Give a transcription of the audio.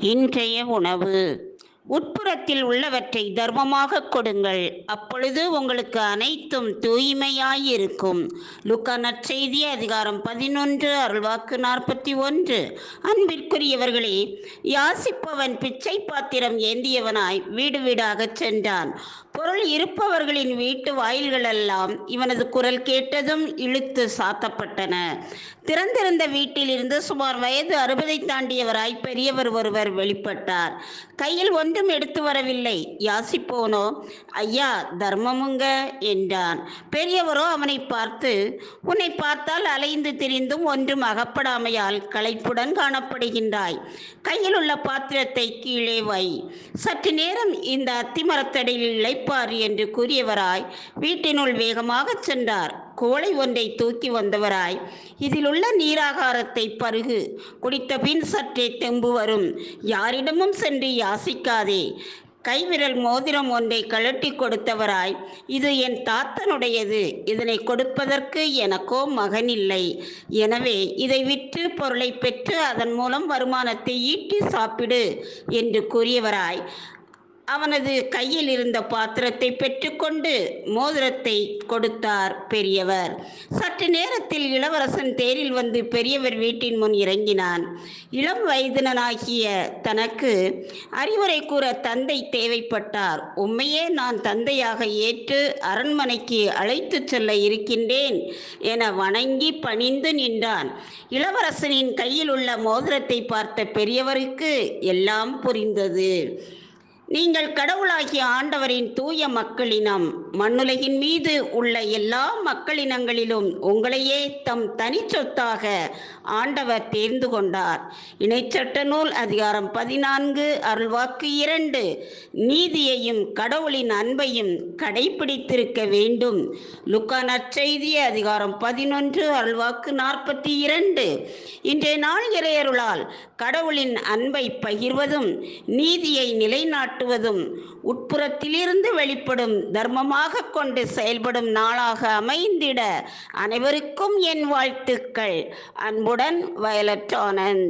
இன்றைய உணவு. உட்புறத்தில் உள்ளவற்றை தர்மமாக கொடுங்கள். அப்பொழுது உங்களுக்கு அனைத்தும் தூய்மையாயிருக்கும். லுக்கா நற்செய்தி அதிகாரம் பதினொன்று அருள்வாக்கு நாற்பத்தி ஒன்று. அன்பிற்குரியவர்களே யாசிப்பவன் பிச்சை பாத்திரம் ஏந்தியவனாய் வீடு வீடாகச் சென்றான். பொருள் இருப்பவர்களின் வீட்டு வாயில்களெல்லாம் இவனது குரல் கேட்டதும் இழுத்து சாத்தப்பட்டன. திறந்திருந்த வீட்டிலிருந்து சுமார் வயது அறுபதை தாண்டியவராய் பெரியவர் ஒருவர் வெளிப்பட்டார். கையில் ஒன்றும் எடுத்து வரவில்லை. யாசிப்போனோ ஐயா தர்மமுங்க என்றான். பெரியவரோ அவனை பார்த்து உன்னை பார்த்தால் அலைந்து திரிந்தும் ஒன்றும் அகப்படாமையால் களைப்புடன் காணப்படுகின்றாய். கையில் உள்ள பாத்திரத்தை கீழே வை. சற்று நேரம் இந்த அத்திமரத்தடியில் இளைப்பார் என்று கூறியவராய் வீட்டினுள் வேகமாகச் சென்றார். கோழை ஒன்றை தூக்கி வந்தவராய் இதிலுள்ள நீராகாரத்தை பருகு குடித்த பின் சற்றே தெம்பு வரும். யாரிடமும் சென்று யாசிக்காதே. கைவிரல் மோதிரம் ஒன்றை கழட்டி கொடுத்தவராய் இது என் தாத்தனுடையது இதனை கொடுப்பதற்கு எனக்கோ மகன் இல்லை எனவே இதை விற்று பொருளை பெற்று அதன் மூலம் வருமானத்தை ஈட்டி சாப்பிடு என்று கூறியவராய் அவனது கையில் இருந்த பாத்திரத்தை பெற்றுக்கொண்டு மோதிரத்தை கொடுத்தார் பெரியவர். சற்று நேரத்தில் இளவரசன் தேரில் வந்து பெரியவர் வீட்டின் முன் இறங்கினான். இளம் வயதினனாகிய தனக்கு அறிவுரை கூற தந்தை தேவைப்பட்டார். உண்மையே நான் தந்தையாக ஏற்று அரண்மனைக்கு அழைத்து செல்ல இருக்கின்றேன் என வணங்கி பணிந்து நின்றான். இளவரசனின் கையில் உள்ள மோதிரத்தை பார்த்த பெரியவருக்கு எல்லாம் புரிந்தது. நீங்கள் கடவுளாகிய ஆண்டவரின் தூய மக்களினம் மண்ணுலகின் மீது உள்ள எல்லா மக்களினங்களிலும் உங்களையே தம் தனிச்சொத்தாக ஆண்டவர் தேர்ந்து கொண்டார். இணைச்சட்ட நூல் அதிகாரம் பதினான்கு அருள்வாக்கு இரண்டு. நீதியையும் கடவுளின் அன்பையும் கடைபிடித்திருக்க வேண்டும். லுக்கா நற்செய்தி அதிகாரம் பதினொன்று அருள்வாக்கு நாற்பத்தி இரண்டு. இன்றைய நாள் இறையருளால் கடவுளின் அன்பை பகிர்வதும் நீதியை நிலைநாட்டுவதும் உட்புறத்திலிருந்து வெளிப்படும் தர்மமாக கொண்டு செயல்படும் நாளாக அமைந்திட அனைவருக்கும் என் வாழ்த்துக்கள். அன்புடன் வயலட் ஆனந்த்.